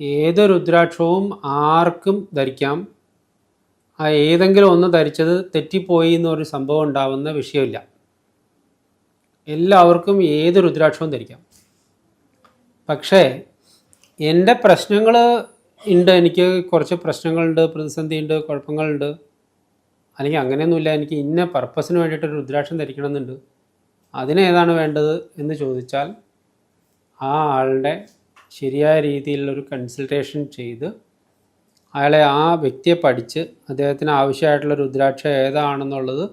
ഏത് രുദ്രാക്ഷവും ആർക്കും ധരിക്കാം. ആ ഏതെങ്കിലും ഒന്ന് ധരിച്ചത് തെറ്റിപ്പോയി എന്നൊരു സംഭവം ഉണ്ടാവുന്ന വിഷയമില്ല. എല്ലാവർക്കും ഏത് രുദ്രാക്ഷവും ധരിക്കാം. പക്ഷേ എന്റെ പ്രശ്നങ്ങൾ ഉണ്ട്. എനിക്ക് കുറച്ച് പ്രശ്നങ്ങളുണ്ട് പ്രതിസന്ധിയുണ്ട് കുഴപ്പങ്ങളുണ്ട്. അല്ലെങ്കിൽ അങ്ങനെയൊന്നുമില്ല. എനിക്ക് ഇന്ന പർപ്പസിന് വേണ്ടിയിട്ട് രുദ്രാക്ഷം ധരിക്കണമെന്നുണ്ട്. അതിനേതാണ് വേണ്ടത് എന്ന് ചോദിച്ചാൽ ആ ആളുടെ ശരിയായ രീതിയിലുള്ളൊരു കൺസൾട്ടേഷൻ ചെയ്ത് അയാളെ ആ വ്യക്തിയെ പഠിച്ച് അദ്ദേഹത്തിന് ആവശ്യമായിട്ടുള്ള രുദ്രാക്ഷ ഏതാണെന്നുള്ളത്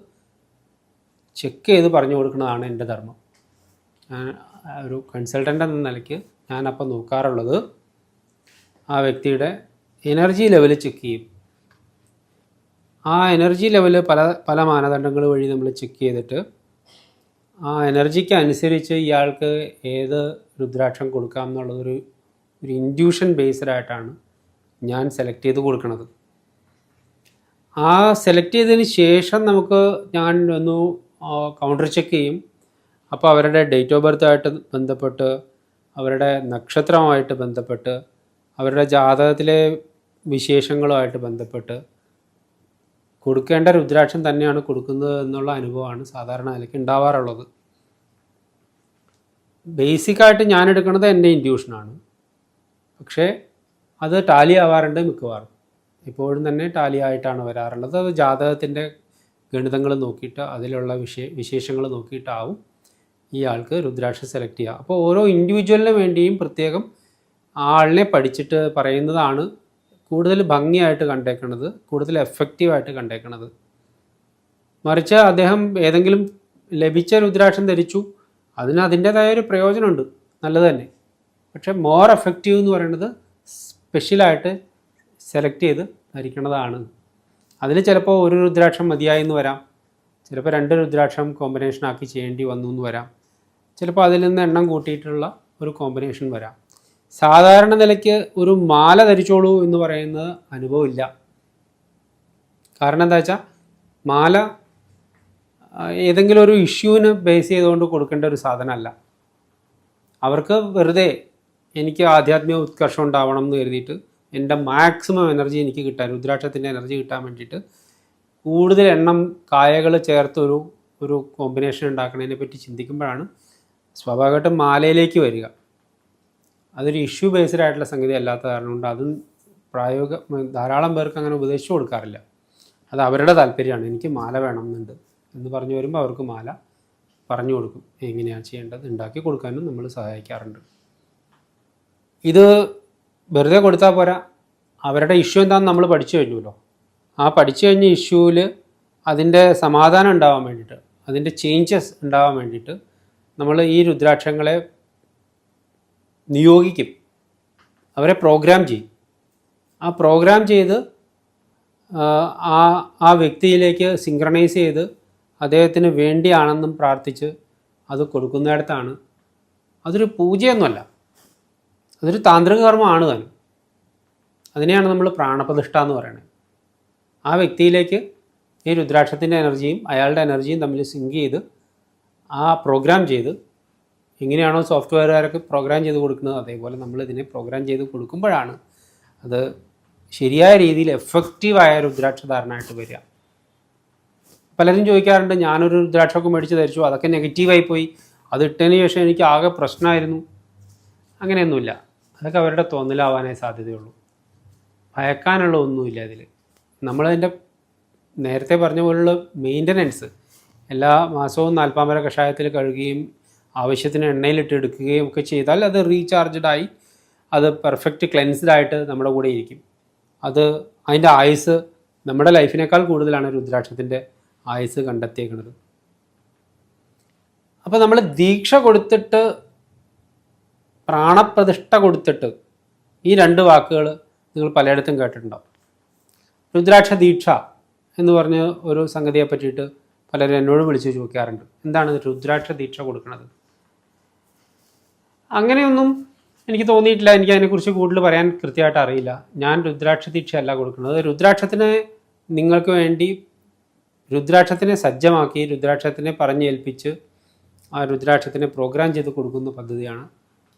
ചെക്ക് ചെയ്ത് പറഞ്ഞു കൊടുക്കുന്നതാണ് എന്റെ ധർമ്മം. ഞാൻ ഒരു കൺസൾട്ടന്റ് എന്ന നിലയ്ക്ക് ഞാനപ്പോൾ നോക്കാറുള്ളത് ആ വ്യക്തിയുടെ എനർജി ലെവൽ ചെക്ക് ചെയ്യും. ആ എനർജി ലെവൽ പല പല മാനദണ്ഡങ്ങൾ വഴി നമ്മൾ ചെക്ക് ചെയ്തിട്ട് ആ എനർജിക്ക് അനുസരിച്ച് ഇയാൾക്ക് ഏത് രുദ്രാക്ഷം കൊടുക്കാം എന്നുള്ളതൊരു ഒരു ഇൻഡ്യൂഷൻ ബേസ്ഡായിട്ടാണ് ഞാൻ സെലക്ട് ചെയ്ത് കൊടുക്കുന്നത് ആ സെലക്ട് ചെയ്തതിന് ശേഷം നമുക്ക് ഞാൻ ഒന്ന് കൗണ്ടർ ചെക്ക് ചെയ്യും. അപ്പോൾ അവരുടെ ഡേറ്റ് ഓഫ് ബർത്ത് ആയിട്ട് ബന്ധപ്പെട്ട് അവരുടെ നക്ഷത്രമായിട്ട് ബന്ധപ്പെട്ട് അവരുടെ ജാതകത്തിലെ വിശേഷങ്ങളുമായിട്ട് ബന്ധപ്പെട്ട് കൊടുക്കേണ്ട രുദ്രാക്ഷം തന്നെയാണ് കൊടുക്കുന്നത് എന്നുള്ള അനുഭവമാണ് സാധാരണ നിലയ്ക്ക് ഉണ്ടാവാറുള്ളത്. ബേസിക്കായിട്ട് ഞാൻ എടുക്കുന്നത് എന്റെ ഇൻഡ്യൂഷനാണ് പക്ഷേ അത് ടാലി ആവാറുണ്ട് മിക്കവാറും. ഇപ്പോഴും തന്നെ ടാലി ആയിട്ടാണ് വരാറുള്ളത്. അത് ജാതകത്തിന്റെ ഗണിതങ്ങൾ നോക്കിയിട്ട് അതിലുള്ള വിശേ വിശേഷങ്ങൾ നോക്കിയിട്ടാവും ഈ ആൾക്ക് രുദ്രാക്ഷം സെലക്ട് ചെയ്യുക. അപ്പോൾ ഓരോ ഇൻഡിവിജ്വലിന് വേണ്ടിയും പ്രത്യേകം ആളിനെ പഠിച്ചിട്ട് പറയുന്നതാണ് കൂടുതൽ ഭംഗിയായിട്ട് കണ്ടേക്കണത് കൂടുതൽ എഫക്റ്റീവായിട്ട് കണ്ടേക്കണത്. മറിച്ച് അദ്ദേഹം ഏതെങ്കിലും ലഭിച്ച രുദ്രാക്ഷം ധരിച്ചു അതിന് അതിന്റേതായ ഒരു പ്രയോജനമുണ്ട് നല്ലത് തന്നെ. പക്ഷേ മോർ എഫക്റ്റീവ് എന്ന് പറയുന്നത് സ്പെഷ്യലായിട്ട് സെലക്ട് ചെയ്ത് ധരിക്കണതാണ്. അതിൽ ചിലപ്പോൾ ഒരു രുദ്രാക്ഷം മതിയായി എന്ന് വരാം ചിലപ്പോൾ രണ്ട് രുദ്രാക്ഷം കോമ്പിനേഷൻ ആക്കി ചെയ്യേണ്ടി വന്നു എന്ന് വരാം ചിലപ്പോൾ അതിൽ നിന്ന് എണ്ണം കൂട്ടിയിട്ടുള്ള ഒരു കോമ്പിനേഷൻ വരാം. സാധാരണ നിലയ്ക്ക് ഒരു മാല ധരിച്ചോളൂ എന്ന് പറയുന്നത് അനുഭവമില്ല. കാരണം എന്താ വെച്ചാൽ മാല ഏതെങ്കിലും ഒരു ഇഷ്യൂവിന് ബേസ് ചെയ്തുകൊണ്ട് കൊടുക്കേണ്ട ഒരു സാധനമല്ല. അവർക്ക് വെറുതെ എനിക്ക് ആധ്യാത്മിക ഉത്കർഷം ഉണ്ടാവണം എന്ന് കരുതിയിട്ട് എന്റെ മാക്സിമം എനർജി എനിക്ക് കിട്ടാൻ രുദ്രാക്ഷത്തിന്റെ എനർജി കിട്ടാൻ വേണ്ടിയിട്ട് കൂടുതൽ എണ്ണം കായകൾ ചേർത്തൊരു ഒരു കോമ്പിനേഷൻ ഉണ്ടാക്കുന്നതിനെ പറ്റി ചിന്തിക്കുമ്പോഴാണ് സ്വാഭാവികമായിട്ടും മാലയിലേക്ക് വരിക. അതൊരു ഇഷ്യൂ ബേസ്ഡ് ആയിട്ടുള്ള സംഗതി അല്ലാത്ത കാരണം കൊണ്ട് അതും പ്രായോഗ ധാരാളം പേർക്ക് അങ്ങനെ ഉപദേശിച്ചു കൊടുക്കാറില്ല. അത് അവരുടെ താല്പര്യമാണ്. എനിക്ക് മാല വേണം എന്നുണ്ട് എന്ന് പറഞ്ഞു വരുമ്പോൾ അവർക്ക് മാല പറഞ്ഞു കൊടുക്കും. എങ്ങനെയാണ് ചെയ്യേണ്ടത്? ഉണ്ടാക്കി കൊടുക്കാനും നമ്മൾ സഹായിക്കാറുണ്ട്. ഇത് വെറുതെ കൊടുത്താൽ പോരാ. അവരുടെ ഇഷ്യൂ എന്താണെന്ന് നമ്മൾ പഠിച്ചു കഴിഞ്ഞല്ലോ ആ പഠിച്ചു കഴിഞ്ഞ ഇഷ്യൂവിൽ അതിന്റെ സമാധാനം ഉണ്ടാവാൻ വേണ്ടിയിട്ട് അതിന്റെ ചേഞ്ചസ് ഉണ്ടാവാൻ വേണ്ടിയിട്ട് നമ്മൾ ഈ രുദ്രാക്ഷങ്ങളെ നിയോഗിക്കും. അവരെ പ്രോഗ്രാം ചെയ്യും. ആ പ്രോഗ്രാം ചെയ്ത് ആ, ആ വ്യക്തിയിലേക്ക് സിങ്ക്രണൈസ് ചെയ്ത് അദ്ദേഹത്തിന് വേണ്ടിയാണെന്നും പ്രാർത്ഥിച്ച് അത് കൊടുക്കുന്നിടത്താണ്. അതൊരു പൂജയൊന്നുമല്ല. അതൊരു താന്ത്രിക കർമ്മമാണ് തന്നെ. അതിനെയാണ് നമ്മൾ പ്രാണപ്രതിഷ്ഠ എന്ന് പറയുന്നത്. ആ വ്യക്തിയിലേക്ക് ഈ രുദ്രാക്ഷത്തിന്റെ എനർജിയും അയാളുടെ എനർജിയും തമ്മിൽ സിങ്ക് ചെയ്ത് ആ പ്രോഗ്രാം ചെയ്ത് എങ്ങനെയാണോ സോഫ്റ്റ്വെയറുകാരൊക്കെ പ്രോഗ്രാം ചെയ്ത് കൊടുക്കുന്നത്? അതേപോലെ നമ്മൾ ഇതിനെ പ്രോഗ്രാം ചെയ്ത് കൊടുക്കുമ്പോഴാണ് അത് ശരിയായ രീതിയിൽ എഫക്റ്റീവായ രുദ്രാക്ഷ ധാരണയായിട്ട് വരിക. പലരും ചോദിക്കാറുണ്ട് ഞാനൊരു രുദ്രാക്ഷമൊക്കെ മേടിച്ച് ധരിച്ചു അതൊക്കെ നെഗറ്റീവായി പോയി. അത് ഇട്ടതിന് ശേഷം എനിക്ക് ആകെ പ്രശ്നമായിരുന്നു. അങ്ങനെയൊന്നുമില്ല. അതൊക്കെ അവരുടെ തോന്നലാവാനേ സാധ്യതയുള്ളൂ. ഭയക്കാനുള്ള ഒന്നുമില്ല അതിൽ നമ്മളതിന്റെ നേരത്തെ പറഞ്ഞ പോലുള്ള മെയിന്റനൻസ് എല്ലാ മാസവും നാൽപ്പാമര കഷായത്തിൽ കഴുകുകയും ആവശ്യത്തിന് എണ്ണയിലിട്ട് എടുക്കുകയും ഒക്കെ ചെയ്താൽ അത് റീചാർജഡായി അത് പെർഫെക്റ്റ് ക്ലെൻസ്ഡ് ആയിട്ട് നമ്മുടെ കൂടെ ഇരിക്കും. അത് അതിന്റെ ആയുസ് നമ്മുടെ ലൈഫിനേക്കാൾ കൂടുതലാണ് രുദ്രാക്ഷത്തിന്റെ ആയുസ് കണ്ടെത്തിയേക്കുന്നത്. അപ്പോൾ നമ്മൾ ദീക്ഷ കൊടുത്തിട്ട് പ്രാണപ്രതിഷ്ഠ കൊടുത്തിട്ട് ഈ രണ്ട് വാക്കുകൾ നിങ്ങൾ പലയിടത്തും കേട്ടിട്ടുണ്ടാവും രുദ്രാക്ഷ ദീക്ഷ എന്ന് പറഞ്ഞ് ഒരു സംഗതിയെ പറ്റിയിട്ട് പലരും എന്നോട് വിളിച്ച് ചോദിക്കാറുണ്ട്. എന്താണ് രുദ്രാക്ഷ ദീക്ഷ കൊടുക്കുന്നത്? അങ്ങനെയൊന്നും എനിക്ക് തോന്നിയിട്ടില്ല. എനിക്ക് അതിനെക്കുറിച്ച് കൂടുതൽ പറയാൻ കൃത്യമായിട്ട് അറിയില്ല. ഞാൻ രുദ്രാക്ഷ ദീക്ഷയല്ല കൊടുക്കുന്നത്. രുദ്രാക്ഷത്തിനെ നിങ്ങൾക്ക് വേണ്ടി രുദ്രാക്ഷത്തിനെ സജ്ജമാക്കി രുദ്രാക്ഷത്തിനെ പറഞ്ഞേൽപ്പിച്ച് ആ രുദ്രാക്ഷത്തിനെ പ്രോഗ്രാം ചെയ്ത് കൊടുക്കുന്ന പദ്ധതിയാണ്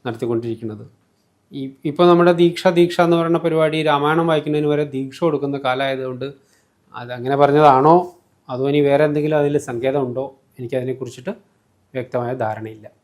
നടത്തിക്കൊണ്ടിരിക്കുന്നത്. ഈ ഇപ്പോൾ നമ്മുടെ ദീക്ഷ ദീക്ഷ എന്ന് പറയുന്ന പരിപാടി രാമായണം വായിക്കുന്നതിന് വരെ ദീക്ഷ കൊടുക്കുന്ന കാലമായതുകൊണ്ട് അതങ്ങനെ പറഞ്ഞതാണോ? അതോ ഇനി വേറെ എന്തെങ്കിലും അതിൽ സങ്കേതമുണ്ടോ? എനിക്കതിനെക്കുറിച്ചിട്ട് വ്യക്തമായ ധാരണയില്ല.